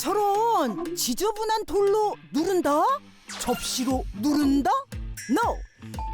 저런 지저분한 돌로 누른다? 접시로 누른다? NO!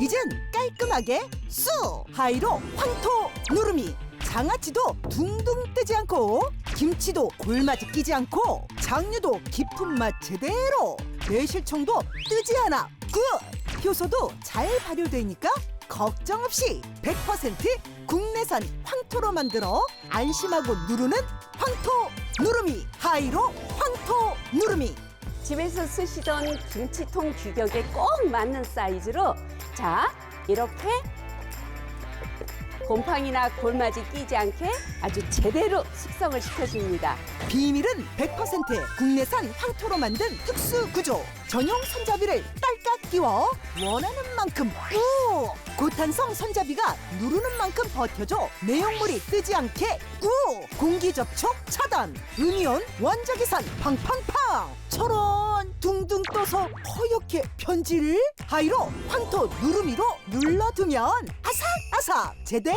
이젠 깔끔하게 쑥! 하이로 황토 누르미 장아찌도 둥둥 뜨지 않고 김치도 골마지 끼지 않고 장류도 깊은 맛 제대로 매실청도 뜨지 않아 굿! 효소도 잘 발효되니까 걱정 없이 100% 국내산 황토로 만들어 안심하고 누르는 황토 누르미 하이로 황토 누르미 집에서 쓰시던 김치통 규격에 꼭 맞는 사이즈로 자 이렇게 곰팡이나 골마지 끼지 않게 아주 제대로 숙성을 시켜줍니다. 비밀은 100% 국내산 황토로 만든 특수 구조 전용 손잡이를 딸깍 끼워 원하는 만큼. 꾹 고탄성 손잡이가 누르는 만큼 버텨줘. 내용물이 뜨지 않게. 꾹 공기 접촉 차단. 음이온 원자기산 팡팡팡. 저런 둥둥 떠서 허옇게 편지를 하이로 황토 누르미로 눌러두면 아삭아삭 제대로.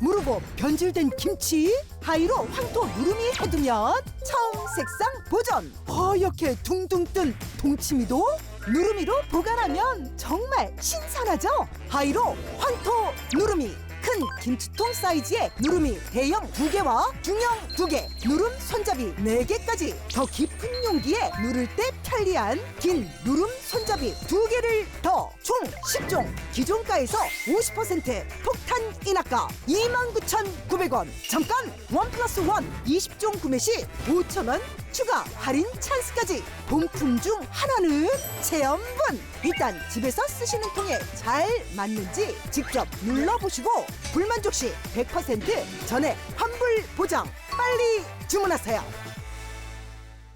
무르고 변질된 김치 하이로 황토 누르미 해두면 처음 색상 보존. 허옇게 둥둥 뜬 동치미도 누르미로 보관하면 정말 신선하죠? 하이로 황토 누르미 큰 김치통 사이즈의 누름이 대형 두개와 중형 두개 누름 손잡이 네개까지더 깊은 용기에 누를 때 편리한 긴 누름 손잡이 두개를 더 총 10종 기존가에서 50% 폭탄 인하가 29,900원. 잠깐 원 플러스 원 20종 구매 시 5,000원 추가 할인 찬스까지. 본품 중 하나는 체험분 일단 집에서 쓰시는 통에 잘 맞는지 직접 눌러보시고 불만족 시 100% 전액 환불 보장. 빨리 주문하세요.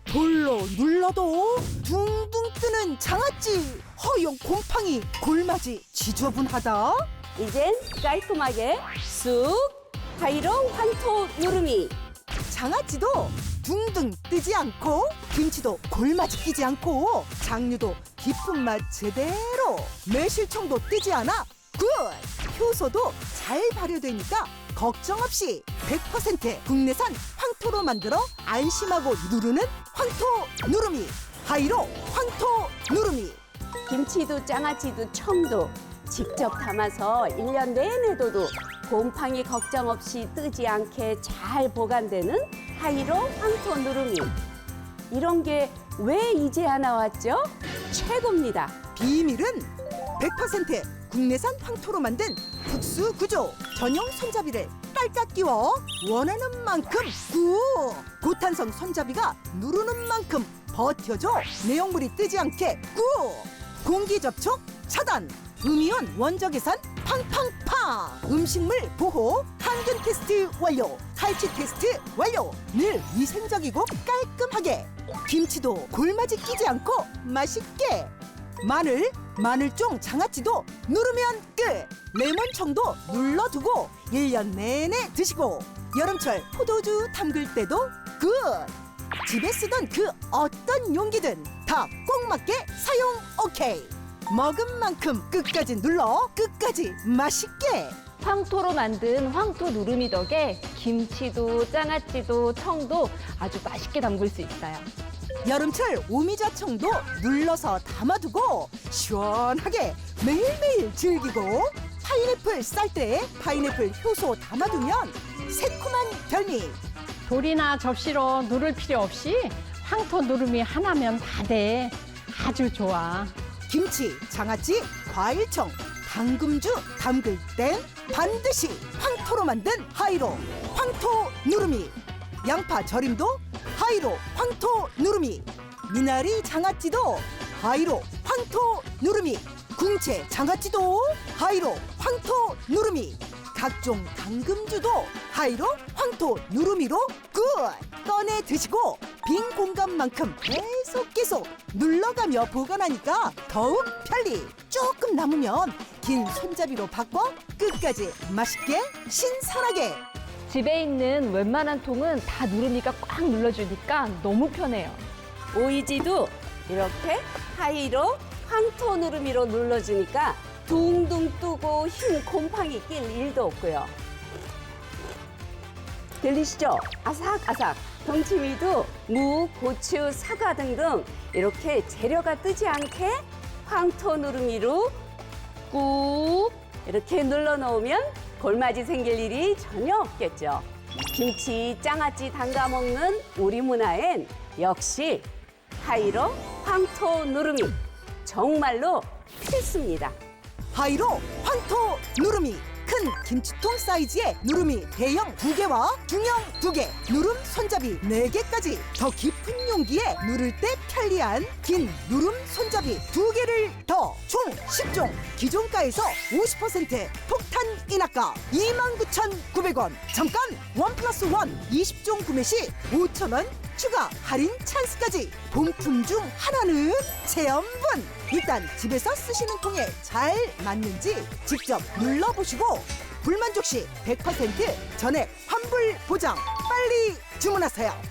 돌로 눌러도 둥둥 뜨는 장아찌 허용 곰팡이 골마지 지저분하다. 이젠 깔끔하게 쑥 하이로 황토 누르미 장아찌도 둥둥 뜨지 않고 김치도 골마지 끼지 않고 장류도 깊은 맛 제대로. 매실청도 뜨지 않아. 굿! 효소도 잘 발효되니까 걱정 없이 100% 국내산 황토로 만들어 안심하고 누르는 황토 누르미 하이로 황토 누르미 김치도 장아찌도 청도 직접 담아서 일 년 내내 둬도 곰팡이 걱정 없이 뜨지 않게 잘 보관되는 하이로 황토 누르미 이런 게 왜 이제야 나왔죠? 최고입니다. 비밀은 100% 국내산 황토로 만든 특수 구조 전용 손잡이를 딸깍 끼워 원하는 만큼 꾹 고탄성 손잡이가 누르는 만큼 버텨줘. 내용물이 뜨지 않게 꾹 공기 접촉 차단 음이온 원적외선 팡팡팡. 음식물 보호 항균 테스트 완료 탈취 테스트 완료. 늘 위생적이고 깔끔하게. 김치도 골마지 끼지 않고 맛있게 마늘, 마늘종 장아찌도 누르면 끝! 레몬청도 눌러두고 일 년 내내 드시고 여름철 포도주 담글 때도 굿! 집에 쓰던 그 어떤 용기든 다 꼭 맞게 사용 오케이! 먹은 만큼 끝까지 눌러 끝까지 맛있게! 황토로 만든 황토 누르미 덕에 김치도 장아찌도 청도 아주 맛있게 담글 수 있어요. 여름철 오미자청도 눌러서 담아두고 시원하게 매일매일 즐기고 파인애플 쌀때 파인애플 효소 담아두면 새콤한 별미 돌이나 접시로 누를 필요 없이 황토 누름이 하나면 다 돼. 아주 좋아. 김치, 장아찌, 과일청, 당금주 담글 땐 반드시 황토로 만든 하이로 황토 누르미 양파 절임도 하이로 황토 누르미 미나리 장아찌도 하이로 황토 누르미 궁채 장아찌도 하이로 황토 누르미 각종 당금주도 하이로 황토 누르미로 굿 꺼내 드시고 빈 공간만큼 계속 계속 눌러가며 보관하니까 더욱 편리. 조금 남으면 긴 손잡이로 바꿔 끝까지 맛있게 신선하게 집에 있는 웬만한 통은 다 누르미가 꽉 눌러주니까 너무 편해요. 오이지도 이렇게 하이로 황토 누르미로 눌러주니까 둥둥 뜨고 흰 곰팡이 낄 일도 없고요. 들리시죠? 아삭아삭. 동치미도 무, 고추, 사과 등등 이렇게 재료가 뜨지 않게 황토 누르미로 꾹 이렇게 눌러 놓으면 골맞이 생길 일이 전혀 없겠죠. 김치, 장아찌 담가 먹는 우리 문화엔 역시 하이로 황토 누르미 정말로 필수입니다. 하이로 황토 누름이 큰 김치통 사이즈의 누름이 대형 두개와 중형 두개 누름 손잡이 네개까지더 깊은 용기에 누를 때 편리한 긴 누름 손잡이 두개를 더 총 10종 기존가에서 50% 폭탄 인하가 29,900원. 잠깐! 원 플러스 원 20종 구매 시 5,000원 추가 할인 찬스까지 본품 중 하나는 체험분. 일단 집에서 쓰시는 통에 잘 맞는지 직접 눌러보시고 불만족 시 100% 전액 환불 보장 빨리 주문하세요